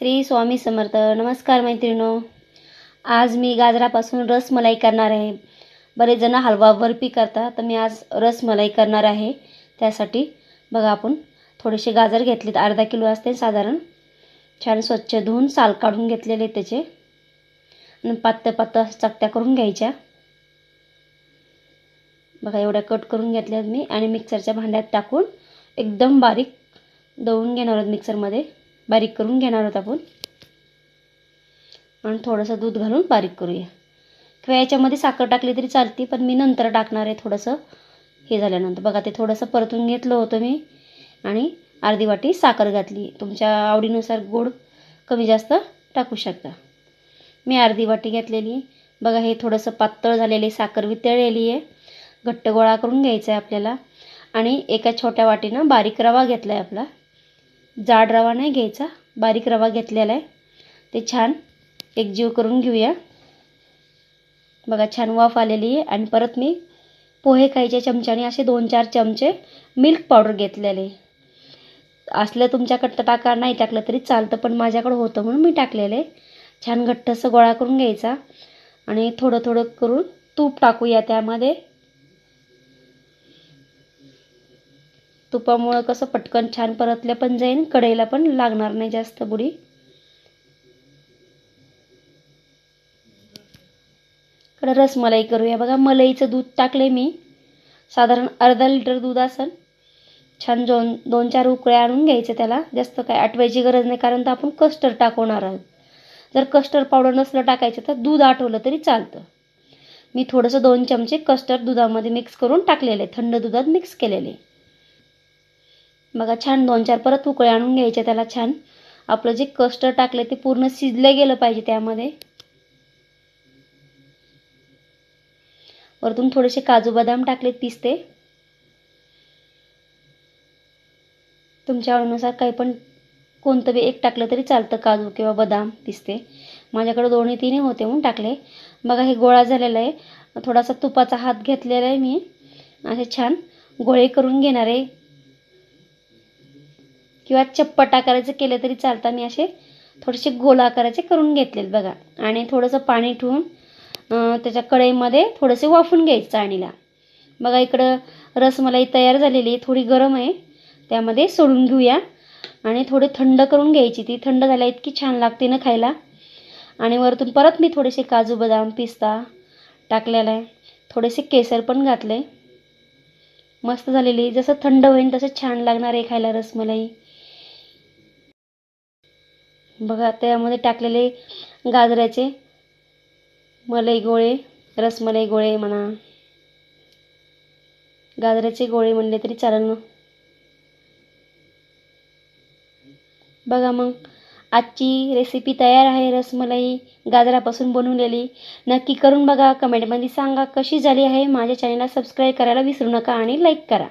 श्री स्वामी समर्थ. नमस्कार मैत्रिणो आज मी गाजरापासून रसमलाई करणार आहे. बरेच जण हलवा बर्फी करता तर मी आज रसमलाई करणार आहे. त्यासाठी बघा आपण थोडेसे गाजर घेतलेत अर्धा किलो असते साधारण. छान स्वच्छ धुवून साल काढून घेतलेले त्याचे. आणि पात्त पातळ चकत्या करून घ्यायच्या. बघा एवढ्या कट करून घेतल्यात मी. आणि मिक्सरच्या भांड्यात टाकून एकदम बारीक दळून घेणार आहोत मिक्सरमध्ये बारीक करून घेणार आहोत आपण. आणि थोडंसं दूध घालून बारीक करूया. किंवा याच्यामध्ये साखर टाकली तरी चालते पण मी नंतर टाकणार आहे थोडंसं. हे झाल्यानंतर. बघा ते थोडंसं परतून घेतलं होतं मी. आणि अर्धी वाटी साखर घातली. तुमच्या आवडीनुसार गोड कमी जास्त टाकू शकता. मी अर्धी वाटी घेतलेली बघा हे थोडंसं पातळ झालेली साखर वितळलेली आहे. घट्ट गोळा करून घ्यायचा आहे आपल्याला. आणि एका छोट्या वाटीनं बारीक रवा घेतला आहे आपला. जाड रवा नाही घ्यायचा बारीक रवा घेतलेला आहे. ते छान एकजीव करून घेऊया. बघा छान वाफ आलेली आहे. आणि परत मी पोहे खायच्या चमच्याने असे दोन चार चमचे मिल्क पावडर घेतलेले असलं तुमच्याकडं टाका नाही टाकलं तरी चालतं पण माझ्याकडं होतं म्हणून मी टाकलेले छान घट्ट असं गोळा करून घ्यायचा. आणि थोडं थोडं करून तूप टाकूया त्यामध्ये. तुपामुळं कसं पटकन छान परतल्या पण जाईल कढईला पण लागणार नाही जास्त बुडी. कडे रसमलाई करूया. बघा मलईचं दूध टाकले मी. साधारण अर्धा लिटर दूध असेल. छान दोन दोन चार उकळ्या आणून घ्यायचं त्याला. जास्त काय आटवायची गरज नाही कारण तर आपण कस्टर्ड टाकवणार आहोत. जर कस्टर्ड पावडर नसलं टाकायचं तर दूध आठवलं तरी चालतं. मी थोडंसं दोन चमचे कस्टर्ड दुधामध्ये मिक्स करून टाकलेले थंड दुधात मिक्स केलेले बघा छान दोन चार परत उकळे आणून घ्यायचे त्याला छान. आपलं जे कस्टर्ड टाकलं ते पूर्ण शिजलं गेलं पाहिजे त्यामध्ये. वरतून थोडेसे काजू बदाम टाकले तीस ते. तुमच्या आवडीनुसार काही पण कोणतं बी एक टाकलं तरी चालतं काजू किंवा बदाम पिस्ते माझ्याकडे दोन्ही तिन्ही होते म्हणून टाकले. बघा हे गोळा झालेला आहे. थोडासा तुपाचा हात घेतलेला आहे मी. असे छान गोळे करून घेणार आहे. किंवा चप्पट आकाराचे केले तरी चालतं मी असे थोडेसे गोल आकाराचे करून घेतलेत बघा. आणि थोडंसं पाणी ठेवून त्याच्या कढईमध्ये थोडंसे वाफून घ्यायचं चाळणीला बघा इकडं रसमलाई तयार झालेली आहे थोडी गरम आहे. त्यामध्ये सोडून घेऊया. आणि थोडी थंड करून घ्यायची ती. थंड झाल्या इतकी छान लागते ना खायला. आणि वरतून परत मी थोडेसे काजू बदाम पिस्ता टाकलेला आहे थोडेसे केसर पण घातले मस्त झालेली जसं थंड होईल तसं छान लागणार आहे खायला रसमलाई. बघा त्यामध्ये टाकलेले गाजराचे मलई गोळे रसमलई गोळे म्हणा. गाजराचे गोळे म्हणले तरी चालेल ना. बघा मग आजची रेसिपी तयार आहे रसमलाई गाजरापासून बनवलेली. नक्की करून बघा कमेंटमध्ये सांगा कशी झाली आहे. माझ्या चॅनलला सबस्क्राईब करायला विसरू नका आणि लाईक करा.